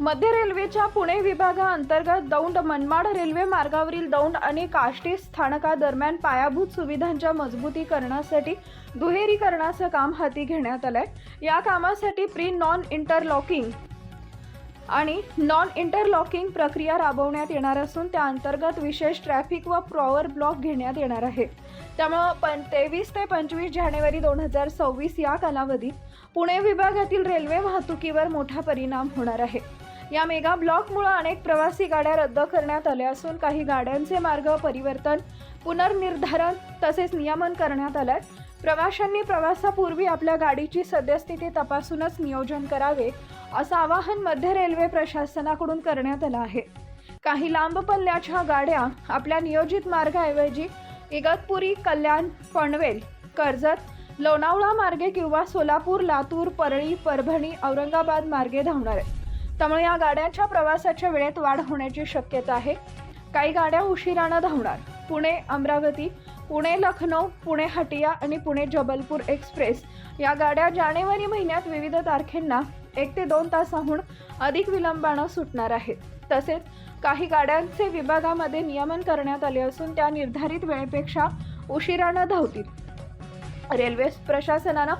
मध्य रेल्वेच्या पुणे विभागाअंतर्गत दौंड मनमाड रेल्वे मार्गावरील दौंड आणि काष्टी स्थानकादरम्यान पायाभूत सुविधांच्या मजबूतीकरणासाठी दुहेरीकरणाचं काम हाती घेण्यात आलंय. या कामासाठी प्री नॉन इंटरलॉकिंग आणि नॉन इंटरलॉकिंग प्रक्रिया राबवण्यात येणार असून त्या अंतर्गत विशेष ट्रॅफिक व प्रॉवर ब्लॉक घेण्यात येणार आहे. त्यामुळं पण तेवीस ते पंचवीस जानेवारी दोन हजार सव्वीस या कालावधीत पुणे विभागातील रेल्वे वाहतुकीवर मोठा परिणाम होणार आहे. या मेगा ब्लॉकमुळे अनेक प्रवासी गाड्या रद्द करण्यात आल्या असून काही गाड्यांचे मार्ग परिवर्तन पुनर्निर्धारण तसेच नियमन करण्यात आलं प्रवाशांनी प्रवासापूर्वी आपल्या गाडीची सद्यस्थिती तपासूनच नियोजन करावे असं आवाहन मध्य रेल्वे प्रशासनाकडून करण्यात आलं आहे. काही लांब पल्ल्याच्या गाड्या आपल्या नियोजित मार्गाऐवजी इगतपुरी कल्याण पनवेल कर्जत लोणावळा मार्गे किंवा सोलापूर लातूर परळी परभणी औरंगाबाद मार्गे धावणार आहेत. त्यामुळे या गाड्यांच्या प्रवासाच्या वेळेत वाढ होण्याची शक्यता आहे. काही गाड्या उशिरानं धावणार. पुणे अमरावती पुणे लखनौ पुणे हटिया आणि पुणे जबलपूर एक्सप्रेस या गाड्या जानेवारी महिन्यात विविध तारखेंना एक ते दोन तासाहून अधिक विलंबानं सुटणार आहेत. तसेच काही गाड्यांचे विभागामध्ये नियमन करण्यात आले असून त्या निर्धारित वेळेपेक्षा उशिरानं धावतील. रेल्वे प्रशासनानं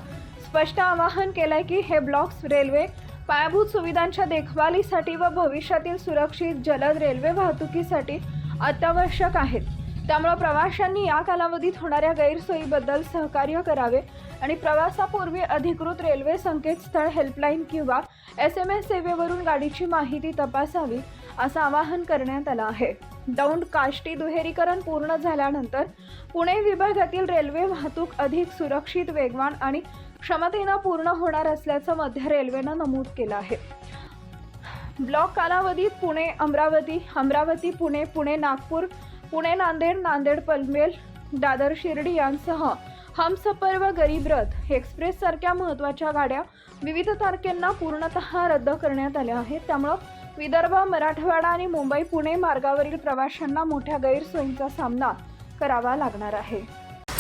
स्पष्ट आवाहन केलंय की हे ब्लॉक्स रेल्वे पायाभूत सुविधांच्या देखभालीसाठी व भविष्यातील सुरक्षित जलद रेल्वे वाहतुकीसाठी अत्यावश्यक आहेत. त्यामुळे प्रवाशांनी या कालावधीत होणाऱ्या गैरसोयीबद्दल सहकार्य करावे आणि प्रवासापूर्वी अधिकृत रेल्वे संकेतस्थळ हेल्पलाईन किंवा एस एम एस सेवेवरून गाडीची माहिती तपासावी असं आवाहन करण्यात आलं आहे. दौंड काष्टी दुहेरीकरण पूर्ण झाल्यानंतर पुणे विभागातील रेल्वे वाहतूक अधिक सुरक्षित वेगवान आणि क्षमतेनं पूर्ण होणार असल्याचं मध्य रेल्वेनं नमूद केलं आहे. ब्लॉक कालावधीत पुणे अमरावती अमरावती पुणे पुणे नागपूर पुणे नांदेड नांदेड पनवेल दादर शिर्डी यांसह हमसफर व गरीब रथ एक्सप्रेस सारख्या महत्त्वाच्या गाड्या विविध तारखेंना पूर्णतः रद्द करण्यात आल्या आहेत. त्यामुळं विदर्भ मराठवाडा आणि मुंबई पुणे मार्गावरील प्रवाशांना मोठ्या गैरसोयींचा सामना करावा लागणार आहे.